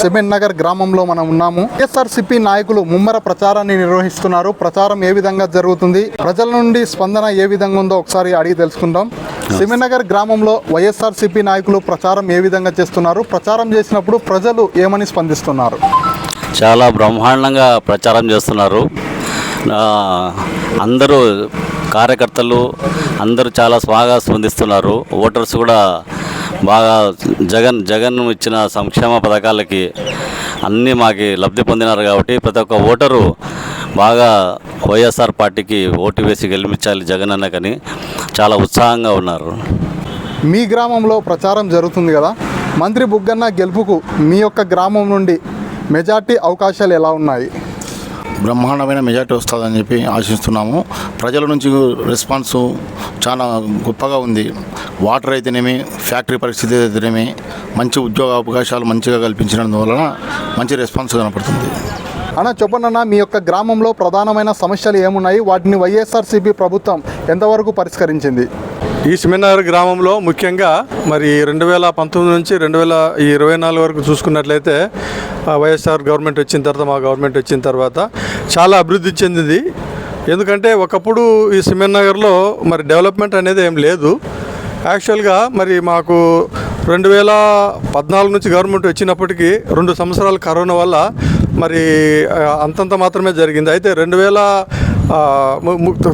Cement Nagar గ్రామంలో మనం ఉన్నాము. వైఎస్ఆర్సీపీ నాయకులు ముమ్మర ప్రచారాన్ని నిర్వహిస్తున్నారు. ప్రచారం ఏ విధంగా జరుగుతుంది? ప్రజల నుండి స్పందన ఏ విధంగా ఉందో ఒకసారి అడిగి తెలుసుకుందాం. సిమెంట్ నగర్ గ్రామంలో వైఎస్ఆర్సీపీ నాయకులు ప్రచారం ఏ విధంగా చేస్తున్నారు? ప్రచారం చేసినప్పుడు ప్రజలు ఏమని స్పందిస్తున్నారు? చాలా బ్రహ్మాండంగా ప్రచారం చేస్తున్నారు. అందరూ కార్యకర్తలు అందరూ చాలా బాగా స్పందిస్తున్నారు. ఓటర్స్ కూడా బాగా జగన్ జగన్ ఇచ్చిన సంక్షేమ పథకాలకి అన్నీ మాకి లబ్ధి పొందినారు కాబట్టి ప్రతి ఒక్క ఓటరు బాగా వైఎస్ఆర్ పార్టీకి ఓటు వేసి గెలిపించాలి జగన్ అన్నకని చాలా ఉత్సాహంగా ఉన్నారు. మీ గ్రామంలో ప్రచారం జరుగుతుంది కదా? మంత్రి బుగ్గన్న గెలుపుకు మీ యొక్క గ్రామం నుండి మెజార్టీ అవకాశాలు ఎలా ఉన్నాయి? బ్రహ్మాండమైన మెజార్టీ వస్తుందని చెప్పి ఆశిస్తున్నాము. ప్రజల నుంచి రెస్పాన్స్ చాలా గొప్పగా ఉంది. వాటర్ అయితేనేమి ఫ్యాక్టరీ పరిస్థితి అయితేనేమి మంచి ఉద్యోగ అవకాశాలు మంచిగా కల్పించినందువలన మంచి రెస్పాన్స్ కనపడుతుంది. అన్న చెప్పండి మీ యొక్క గ్రామంలో ప్రధానమైన సమస్యలు ఏమున్నాయి? వాటిని వైఎస్ఆర్సీపీ ప్రభుత్వం ఎంతవరకు పరిష్కరించింది? ఈ సిమినార్ గ్రామంలో ముఖ్యంగా మరి రెండు వేల పంతొమ్మిది నుంచి రెండు వేల ఇరవై నాలుగు వరకు చూసుకున్నట్లయితే వైఎస్ఆర్ గవర్నమెంట్ వచ్చిన తర్వాత మా గవర్నమెంట్ వచ్చిన తర్వాత చాలా అభివృద్ధి చెందింది. ఎందుకంటే ఒకప్పుడు ఈ సిమెంట్ నగర్లో మరి డెవలప్మెంట్ అనేది ఏం లేదు. యాక్చువల్గా మరి మాకు రెండు వేల పద్నాలుగు నుంచి గవర్నమెంట్ వచ్చినప్పటికీ రెండు సంవత్సరాలు కరోనా వల్ల మరి అంతంత మాత్రమే జరిగింది. అయితే రెండు వేల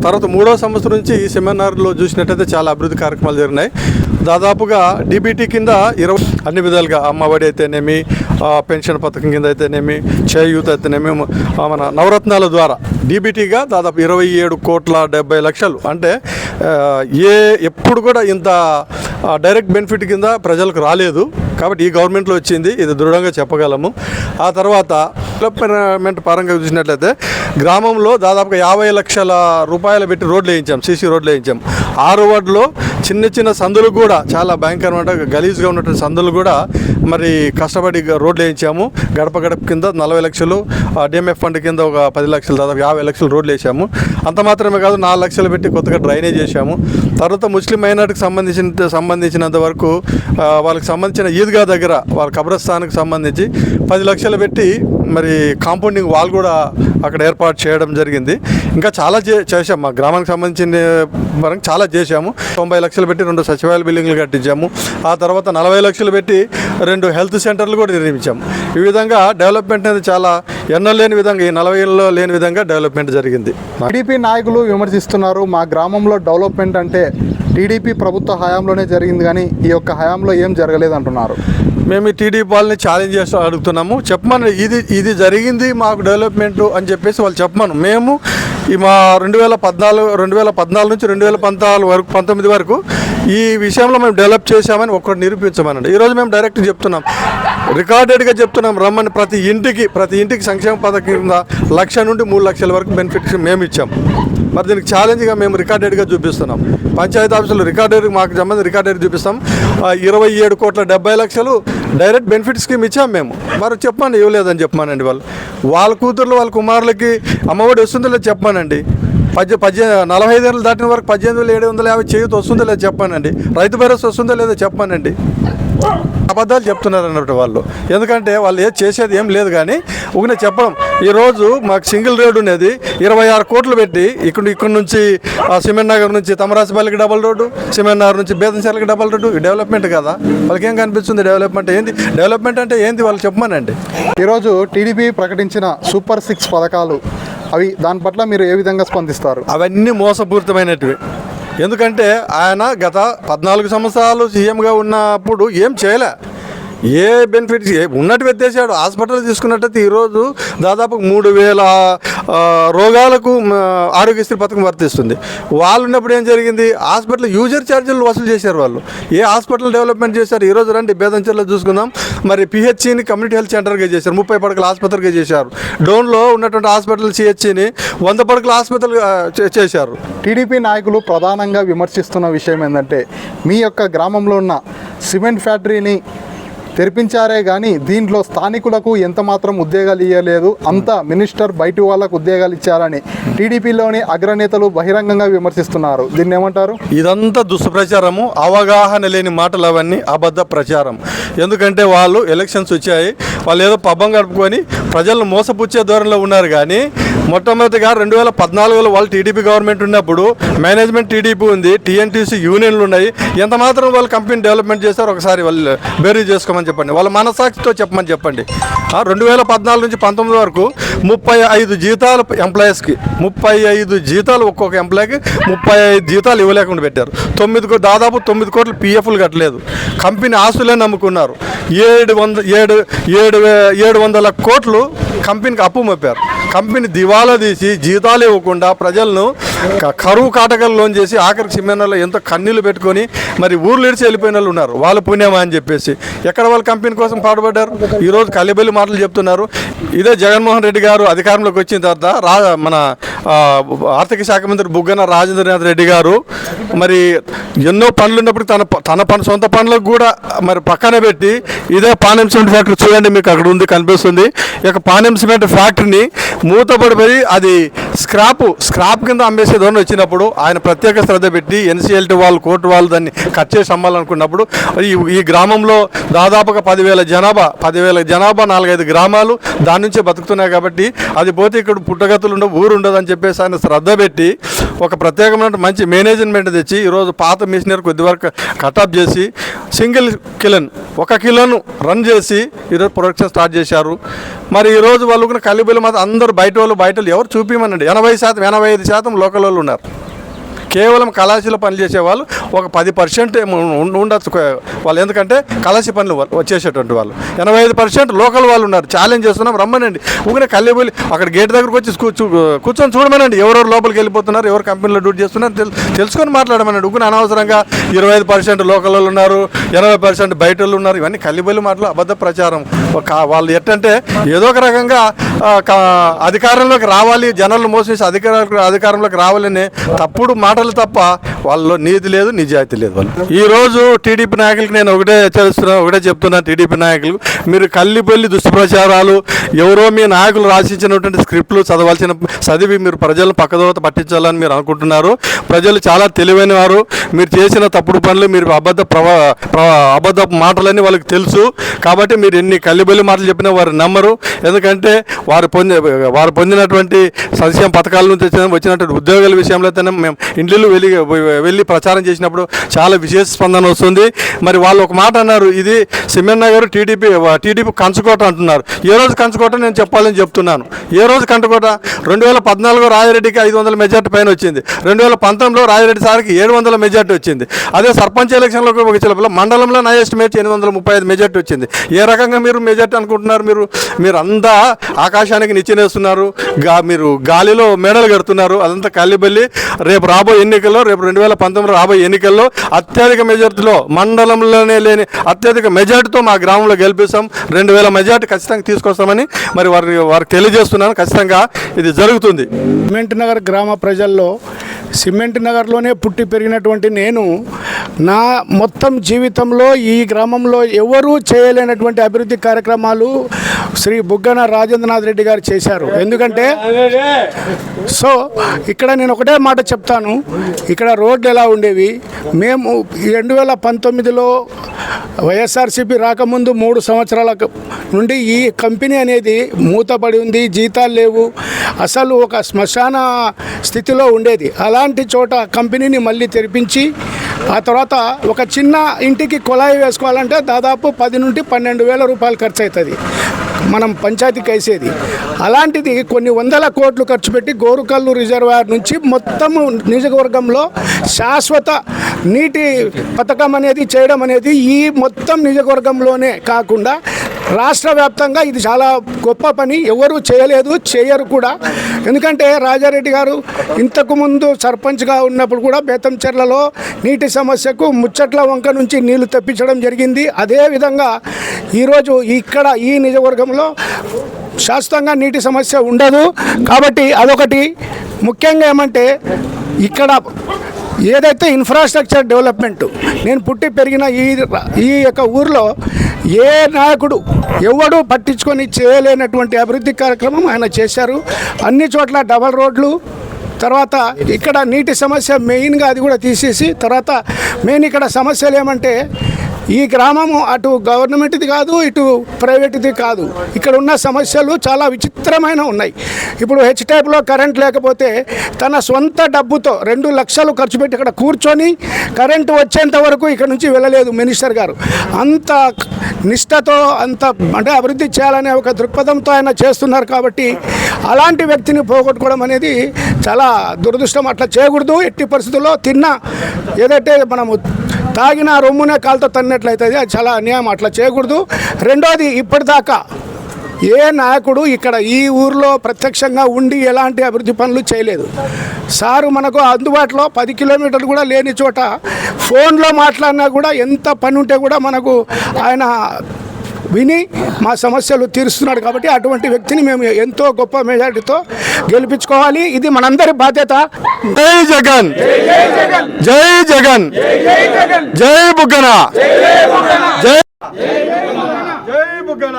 తర్వాత మూడో సంవత్సరం నుంచి ఈ సెమినార్లో చూసినట్టయితే చాలా అభివృద్ధి కార్యక్రమాలు జరిగినాయి. దాదాపుగా డీబీటీ కింద ఇరవై అన్ని విధాలుగా అమ్మఒడి అయితేనేమి పెన్షన్ పథకం కింద అయితేనేమి చేయూత అయితేనేమి మన నవరత్నాల ద్వారా డీబీటీగా దాదాపు ఇరవై ఏడు కోట్ల డెబ్బై లక్షలు. అంటే ఏ ఎప్పుడు కూడా ఇంత డైరెక్ట్ బెనిఫిట్ కింద ప్రజలకు రాలేదు. కాబట్టి ఈ గవర్నమెంట్లో వచ్చింది. ఇది దృఢంగా చెప్పగలము. ఆ తర్వాత డెవలప్మెంట్ పరంగా చూసినట్లయితే గ్రామంలో దాదాపుగా యాభై లక్షల రూపాయలు పెట్టి రోడ్లు వేయించాం. సీసీ రోడ్లు వేయించాం. ఆరు వార్డులో చిన్న చిన్న సందులు కూడా చాలా భయంకరమైన గలీజ్గా ఉన్నటువంటి సందులు కూడా మరి కష్టపడి రోడ్లు వేయించాము. గడప గడప కింద నలభై లక్షలు డిఎంఎఫ్ ఫండ్ కింద ఒక పది లక్షలు దాదాపు యాభై లక్షలు రోడ్లు వేసాము అంత మాత్రమే కాదు నాలుగు లక్షలు పెట్టి కొత్తగా డ్రైనేజ్ చేశాము తర్వాత ముస్లిం మైనార్టీకి సంబంధించిన సంబంధించినంత వరకు వాళ్ళకి సంబంధించిన ఈద్గా దగ్గర వాళ్ళ కబ్రస్థాన్కి సంబంధించి పది లక్షలు పెట్టి మరి కాంపౌండింగ్ వాల్ కూడా అక్కడ ఏర్పాటు చేయడం జరిగింది. ఇంకా చాలా చే మా గ్రామానికి సంబంధించిన పరంగా చాలా చేశాము. తొంభై లక్షలు పెట్టి రెండు సచివాలయ బిల్డింగ్లు కట్టించాము. ఆ తర్వాత నలభై లక్షలు పెట్టి రెండు హెల్త్ సెంటర్లు కూడా నిర్మించాము. ఈ విధంగా డెవలప్మెంట్ అనేది చాలా ఎన్నో లేని విధంగా ఈ నలభై ఏళ్ళలో లేని విధంగా డెవలప్మెంట్ జరిగింది. టీడీపీ నాయకులు విమర్శిస్తున్నారు మా గ్రామంలో డెవలప్మెంట్ అంటే టీడీపీ ప్రభుత్వ హయాంలోనే జరిగింది కానీ ఈ యొక్క హయాంలో ఏం జరగలేదు అంటున్నారు మేము ఈ టీడీపీ వాళ్ళని ఛాలెంజ్ చేస్తూ అడుగుతున్నాము. చెప్పమని ఇది ఇది జరిగింది మాకు డెవలప్మెంట్ అని చెప్పేసి వాళ్ళు చెప్పమను. మేము ఈ మా రెండు వేల పద్నాలుగు రెండు వేల పద్నాలుగు నుంచి రెండు వేల పంతనాలుగు వరకు పంతొమ్మిది వరకు ఈ విషయంలో మేము డెవలప్ చేశామని ఒకటి నిరూపించమనండి. ఈరోజు మేము డైరెక్ట్ చెప్తున్నాం. రికార్డెడ్గా చెప్తున్నాం రమ్మని ప్రతి ఇంటికి ప్రతి ఇంటికి సంక్షేమ పథకం కింద లక్ష నుండి మూడు లక్షల వరకు బెనిఫిట్స్ మేము ఇచ్చాం. మరి దీనికి ఛాలెంజ్గా మేము రికార్డెడ్గా చూపిస్తున్నాం. పంచాయతీ ఆఫీసులు రికార్డెడ్ మాకు సంబంధించి రికార్డెడ్ చూపిస్తాం. ఇరవై ఏడు కోట్ల డెబ్బై లక్షలు డైరెక్ట్ బెనిఫిట్ స్కీమ్ ఇచ్చాం మేము. మరి చెప్పమని ఇవ్వలేదని చెప్పమానండి వాళ్ళు. వాళ్ళ కూతుర్లు వాళ్ళ కుమారులకి అమ్మఒడి వస్తుందో లేదో చెప్పమానండి పద్దె పద్దెనిమిది నలభై ఐదు ఏళ్ళు దాటిన వరకు పద్దెనిమిది వేల ఏడు వందల యాభై చేయూత వస్తుందో లేదో చెప్పానండి. రైతు భరోసా వస్తుందో లేదో చెప్పానండి. అబద్ధాలు చెప్తున్నారు అన్నట్టు వాళ్ళు. ఎందుకంటే వాళ్ళు ఏది చేసేది ఏం లేదు కానీ ఒక చెప్పడం. ఈరోజు మాకు సింగిల్ రోడ్ ఉన్నది. ఇరవై ఆరు కోట్లు పెట్టి ఇక్కడ ఇక్కడ నుంచి సిమెంట్ నగర్ నుంచి తమరాసిపల్లికి డబల్ రోడ్డు సిమెంట్ నగర్ నుంచి బేదంశాలకి డబల్ రోడ్డు. డెవలప్మెంట్ కదా. వాళ్ళకి ఏం కనిపిస్తుంది డెవలప్మెంట్? ఏంది? డెవలప్మెంట్ అంటే ఏంది వాళ్ళు చెప్పమనండి? ఈరోజు టీడీపీ ప్రకటించిన సూపర్ సిక్స్ పథకాలు అవి దాని పట్ల మీరు ఏ విధంగా స్పందిస్తారు? అవన్నీ మోసపూరితమైనటివి. ఎందుకంటే ఆయన గత పద్నాలుగు సంవత్సరాలు సీఎంగా ఉన్నప్పుడు ఏం చేయలే. ఏ బెనిఫిట్స్ ఏ? ఉన్నట్టు ఎత్తేసాడు హాస్పిటల్ తీసుకున్నట్టయితే ఈరోజు దాదాపు మూడు వేల రోగాలకు ఆరోగ్యశ్రీ పథకం వర్తిస్తుంది. వాళ్ళు ఉన్నప్పుడు ఏం జరిగింది? హాస్పిటల్ యూజర్ ఛార్జీలు వసూలు చేశారు వాళ్ళు. ఏ హాస్పిటల్ డెవలప్మెంట్ చేశారు? ఈరోజు రండి బేదంచర్లో చూసుకుందాం. మరి పిహెచ్సిని కమ్యూనిటీ హెల్త్ సెంటర్గా చేశారు. ముప్పై పడకల ఆసుపత్రిగా చేశారు. డోన్లో ఉన్నటువంటి హాస్పిటల్ సిహెచ్సిని వంద పడకల ఆసుపత్రిగా చేశారు. టీడీపీ నాయకులు ప్రధానంగా విమర్శిస్తున్న విషయం ఏంటంటే మీ యొక్క గ్రామంలో ఉన్న సిమెంట్ ఫ్యాక్టరీని తెరిపించారే కానీ దీంట్లో స్థానికులకు ఎంత మాత్రం ఉద్యోగాలు ఇవ్వలేదు అంతా మినిస్టర్ బయటి వాళ్ళకు ఉద్యోగాలు ఇచ్చారని టీడీపీలోని అగ్రనేతలు బహిరంగంగా విమర్శిస్తున్నారు. దీన్ని ఏమంటారు? ఇదంతా దుష్ప్రచారము అవగాహన లేని మాటలు అవన్నీ అబద్ధ ప్రచారం. ఎందుకంటే వాళ్ళు ఎలక్షన్స్ వచ్చాయి వాళ్ళు ఏదో పబ్బం గడుపుకొని ప్రజలను మోసపుచ్చే దూరంలో ఉన్నారు కానీ మొట్టమొదటిగా రెండు వేల పద్నాలుగులో వాళ్ళు టీడీపీ గవర్నమెంట్ ఉన్నప్పుడు మేనేజ్మెంట్ టీడీపీ ఉంది టీఎన్టీసీ యూనియన్లు ఉన్నాయి. ఎంత మాత్రం వాళ్ళు కంపెనీ డెవలప్మెంట్ చేశారు ఒకసారి వాళ్ళు బేరీ చేసుకోమని చెప్పండి. వాళ్ళ మనసాక్షితో చెప్పమని చెప్పండి. రెండు వేల పద్నాలుగు నుంచి పంతొమ్మిది వరకు ముప్పై ఐదు జీతాలు ఎంప్లాయీస్కి ముప్పై ఐదు జీతాలు ఒక్కొక్క ఎంప్లాయీకి ముప్పై ఐదు జీతాలు ఇవ్వలేకుండా పెట్టారు. తొమ్మిది కో- దాదాపు తొమ్మిది కోట్లు పిఎఫ్లు కట్టలేదు. కంపెనీ ఆస్తులే నమ్ముకున్నారు. ఏడు వంద ఏడు ఏడు ఏడు వందల కోట్లు కంపెనీకి అప్పు మోపారు. కంపెనీ దివాలా తీసి జీతాలు ఇవ్వకుండా ప్రజలను కరువు కరువు కాటకల్లోన్ చేసి ఆఖరికి సిమెంట్లో ఎంతో కన్నీళ్ళు పెట్టుకొని మరి ఊర్లు ఇడిచి వెళ్ళిపోయిన వాళ్ళు ఉన్నారు. వాళ్ళ పుణ్యమా అని చెప్పేసి. ఎక్కడ వాళ్ళ కంపెనీ కోసం పాటుపడ్డారు? ఈరోజు కలిబెల్లి మాటలు చెప్తున్నారు. ఇదే జగన్మోహన్ రెడ్డి గారు అధికారంలోకి వచ్చిన తర్వాత రా మన ఆర్థిక శాఖ మంత్రి బుగ్గన రాజేంద్రనాథ్ రెడ్డి గారు మరి ఎన్నో పనులు ఉన్నప్పుడు తన తన పని సొంత పనులకు కూడా మరి పక్కన పెట్టి ఇదే పానెం సిమెంట్ ఫ్యాక్టరీ చూడండి మీకు అక్కడ ఉంది కనిపిస్తుంది. ఈ యొక్క పానెం సిమెంట్ ఫ్యాక్టరీని మూతపడిపోయి అది స్క్రాప్ స్క్రాప్ కింద చేసే ధోరణి వచ్చినప్పుడు ఆయన ప్రత్యేక శ్రద్ధ పెట్టి ఎన్సీఎల్టీ వాళ్ళు కోర్టు వాళ్ళు దాన్ని కట్ చేసి అమ్మాలనుకున్నప్పుడు ఈ ఈ గ్రామంలో దాదాపుగా పదివేల జనాభా పదివేల జనాభా నాలుగైదు గ్రామాలు దాని నుంచే బతుకుతున్నాయి కాబట్టి అది పోతే ఇక్కడ పుట్టగతులు ఉండవు ఊరు ఉండదు అని చెప్పేసి ఆయన శ్రద్ధ పెట్టి ఒక ప్రత్యేకమైన మంచి మేనేజ్మెంట్ తెచ్చి ఈరోజు పాత మిషనరీ కొద్ది వరకు కటాప్ చేసి సింగిల్ కిలన్ ఒక కిలోను రన్ చేసి ఈరోజు ప్రొడక్షన్ స్టార్ట్ చేశారు. మరి ఈరోజు వాళ్ళు కూడా కలిబిలు మాత్రం అందరూ బయట వాళ్ళు బయట వాళ్ళు ఎవరు చూపించమనండి ఎనభై శాతం ఎనభై ఐదు శాతం లోకల్ వాళ్ళు ఉన్నారు. కేవలం కళాశీల పనులు చేసే వాళ్ళు ఒక పది పర్సెంట్ ఉండొచ్చు వాళ్ళు. ఎందుకంటే కళాశీ పనులు వచ్చేసేటువంటి వాళ్ళు. ఎనభై ఐదు పర్సెంట్ లోకల్ వాళ్ళు ఉన్నారు. ఛాలెంజ్ చేస్తున్నాం రమ్మనండి. ఊరికే కళ్ళెబోలి అక్కడ గేట్ దగ్గరకు వచ్చి కూర్చొని చూడమనండి. ఎవరెవరు లోపలికి వెళ్ళిపోతున్నారు ఎవరు కంపెనీలో డ్యూటీ చేస్తున్నారు తెలుసుకొని మాట్లాడమనండి. ఊరికే అనవసరంగా ఇరవై ఐదు పర్సెంట్ లోకల్ వాళ్ళు ఉన్నారు ఎనభై పర్సెంట్ బయట వాళ్ళు ఉన్నారు. ఇవన్నీ కల్లిబొల్లి మాటలు అబద్ధ ప్రచారం. వాళ్ళు ఎట్టంటే ఏదో ఒక రకంగా అధికారంలోకి రావాలి జనాలను మోసేసి అధికార అధికారంలోకి రావాలని తప్పుడు మాటలు తప్ప వాళ్ళలో నీతి లేదు నిజాయితీ లేదు వాళ్ళు. ఈ రోజు టీడీపీ నాయకులకు నేను ఒకటే హెచ్చరిస్తున్నా ఒకటే చెప్తున్నా టీడీపీ నాయకులు మీరు కల్లిపల్లి దుష్ప్రచారాలు ఎవరో మీ నాయకులు రాసించినటువంటి స్క్రిప్ట్లు చదవాల్సిన చదివి మీరు ప్రజలను పక్కదోత పట్టించాలని మీరు అనుకుంటున్నారు. ప్రజలు చాలా తెలివైన వారు. మీరు చేసిన తప్పుడు పనులు మీరు అబద్ధ ప్రవా అబద్ధ మాటలని వాళ్ళకి తెలుసు. కాబట్టి మీరు ఎన్ని కల్లిబల్లి మాటలు చెప్పినా వారు నమ్మరు. ఎందుకంటే వారు పొంది వారు పొందినటువంటి సంక్షేమ పథకాల నుంచి వచ్చినటువంటి ఉద్యోగాల విషయంలో అయితేనే మేము ఇంట్లో ఇండ్లు వెళ్ళి వెళ్ళి ప్రచారం చేసినప్పుడు చాలా విశేష స్పందన వస్తుంది. మరి వాళ్ళు ఒక మాట అన్నారు ఇది సిమ్మన్న నగర్ టీడీపీ టీడీపీ కంచుకోట అంటున్నారు. ఏ రోజు కంచుకోట నేను చెప్పాలని చెప్తున్నాను. ఏ రోజు కంచుకోట? రెండు వేల పద్నాలుగు రాజారెడ్డికి ఐదు వందల మెజార్టీ పైన వచ్చింది. రెండు వేల పంతొమ్మిదిలో రాజారెడ్డి సార్కి ఏడు వందల మెజార్టీ వచ్చింది. అదే సర్పంచ్ ఎలక్షన్లోకి వచ్చినప్పుడు మండలంలో నా ఎస్టిమేట్ ఎనిమిది వందల ముప్పై ఐదు మెజార్టీ వచ్చింది. ఏ రకంగా మీరు మెజార్టీ అనుకుంటున్నారు మీరు? మీరు అంతా ఆకాశానికి నిచ్చెనేస్తున్నారు. గా మీరు గాలిలో మేడలు కడుతున్నారు. అదంతా కల్లిబల్లి. రేపు రాబోయే ఎన్నికల్లో రేపు రెండు వేల పంతొమ్మిది రాబోయే ఎన్నికల్లో అత్యధిక మెజార్టీలో మండలంలోనే లేని అత్యధిక మెజార్టీతో మా గ్రామంలో గెలిపిస్తాం. రెండు వేల మెజార్టీ ఖచ్చితంగా తీసుకొస్తామని మరి వారి వారికి తెలియజేస్తున్నాను. ఖచ్చితంగా ఇది జరుగుతుంది. సిమెంట్ నగర్ గ్రామ ప్రజల్లో సిమెంట్ నగర్లోనే పుట్టి పెరిగినటువంటి నేను నా మొత్తం జీవితంలో ఈ గ్రామంలో ఎవరూ చేయలేనటువంటి అభివృద్ధి కార్యక్రమాలు శ్రీ బుగ్గన రాజేంద్రనాథ్ రెడ్డి గారు చేశారు. ఎందుకంటే సో ఇక్కడ నేను ఒకటే మాట చెప్తాను. ఇక్కడ రోడ్లు ఎలా ఉండేవి? మేము రెండు వేల పంతొమ్మిదిలో వైఎస్ఆర్సీపీ రాకముందు మూడు సంవత్సరాల నుండి ఈ కంపెనీ అనేది మూతపడి ఉంది జీతాలు లేవు. అసలు ఒక శ్మశాన స్థితిలో ఉండేది. అలాంటి చోట కంపెనీని మళ్ళీ తెరిపించి ఆ తర్వాత ఒక చిన్న ఇంటికి కుళాయి వేసుకోవాలంటే దాదాపు పది నుండి పన్నెండు వేల రూపాయలు ఖర్చు అవుతుంది. మనం పంచాయతీకి వేసేది అలాంటిది కొన్ని వందల కోట్లు ఖర్చు పెట్టి గోరుకల్లు రిజర్వాయర్ నుంచి మొత్తము నియోజకవర్గంలో శాశ్వత నీటి పథకం అనేది చేయడం అనేది ఈ మొత్తం నియోజకవర్గంలోనే కాకుండా రాష్ట్ర వ్యాప్తంగా ఇది చాలా గొప్ప పని. ఎవరు చేయలేదు చేయరు కూడా. ఎందుకంటే రాజారెడ్డి గారు ఇంతకుముందు సర్పంచ్గా ఉన్నప్పుడు కూడా బేతంచెర్లలో నీటి సమస్యకు ముచ్చట్ల వంక నుంచి నీళ్ళు తెప్పించడం జరిగింది. అదేవిధంగా ఈరోజు ఇక్కడ ఈ నియోజకవర్గంలో శాశ్వతంగా నీటి సమస్య ఉండదు. కాబట్టి అదొకటి. ముఖ్యంగా ఏమంటే ఇక్కడ ఏదైతే ఇన్ఫ్రాస్ట్రక్చర్ డెవలప్మెంట్ నేను పుట్టి పెరిగిన ఈ ఈ యొక్క ఊర్లో ఏ నాయకుడు ఎవడు పట్టించుకొని చేయలేనటువంటి అభివృద్ధి కార్యక్రమం ఆయన చేశారు. అన్ని చోట్ల డబల్ రోడ్లు తర్వాత ఇక్కడ నీటి సమస్య మెయిన్గా అది కూడా తీసేసి తర్వాత మెయిన్ ఇక్కడ సమస్యలు ఏమంటే ఈ గ్రామము అటు గవర్నమెంట్ది కాదు ఇటు ప్రైవేట్ది కాదు. ఇక్కడ ఉన్న సమస్యలు చాలా విచిత్రమైన ఉన్నాయి. ఇప్పుడు హెచ్ టైప్లో కరెంట్ లేకపోతే తన సొంత డబ్బుతో రెండు లక్షలు ఖర్చు పెట్టి ఇక్కడ కూర్చొని కరెంటు వచ్చేంత వరకు ఇక్కడ నుంచి వెళ్ళలేదు మినిస్టర్ గారు. అంత నిష్టతో అంత అంటే అభివృద్ధి చేయాలనే ఒక దృక్పథంతో ఆయన చేస్తున్నారు కాబట్టి అలాంటి వ్యక్తిని పోగొట్టుకోవడం అనేది చాలా దురదృష్టం. అట్లా చేయకూడదు. ఎట్టి పరిస్థితుల్లో తిన్న ఏదైతే మనము తాగిన రొమ్మునే కాలుతో తన్నినట్లయితే అది చాలా అన్యాయం. అట్లా చేయకూడదు. రెండోది ఇప్పటిదాకా ఏ నాయకుడు ఇక్కడ ఈ ఊర్లో ప్రత్యక్షంగా ఉండి ఎలాంటి అభివృద్ధి పనులు చేయలేదు. సారు మనకు అందుబాటులో పది కిలోమీటర్లు కూడా లేని చోట ఫోన్లో మాట్లాడినా కూడా ఎంత పని ఉంటే కూడా మనకు ఆయన విని మా సమస్యలు తీరుస్తున్నాడు కాబట్టి అటువంటి వ్యక్తిని మేము ఎంతో గొప్ప మెజారిటీతో గెలిపించుకోవాలి. ఇది మనందరి బాధ్యత. జై జగన్. జై జగన్. జై బుగ్గన. జై జై బుగ్గన.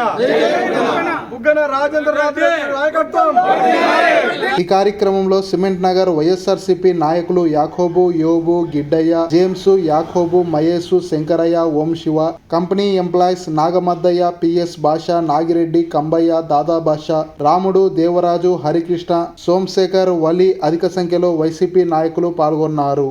ఈ కార్యక్రమంలో సిమెంట్ నగర్ వైఎస్ఆర్సీపీ నాయకులు యాకోబు Yobu Giddaiah James Yakobu Mahesh Shankaraiah Om Shiva company employees Nagamaddaiah PS Basha Nagireddy Kambaiah దాదా భాష రాముడు దేవరాజు హరికృష్ణ సోమశేఖర్ వలి అధిక సంఖ్యలో వైసీపీ నాయకులు పాల్గొన్నారు.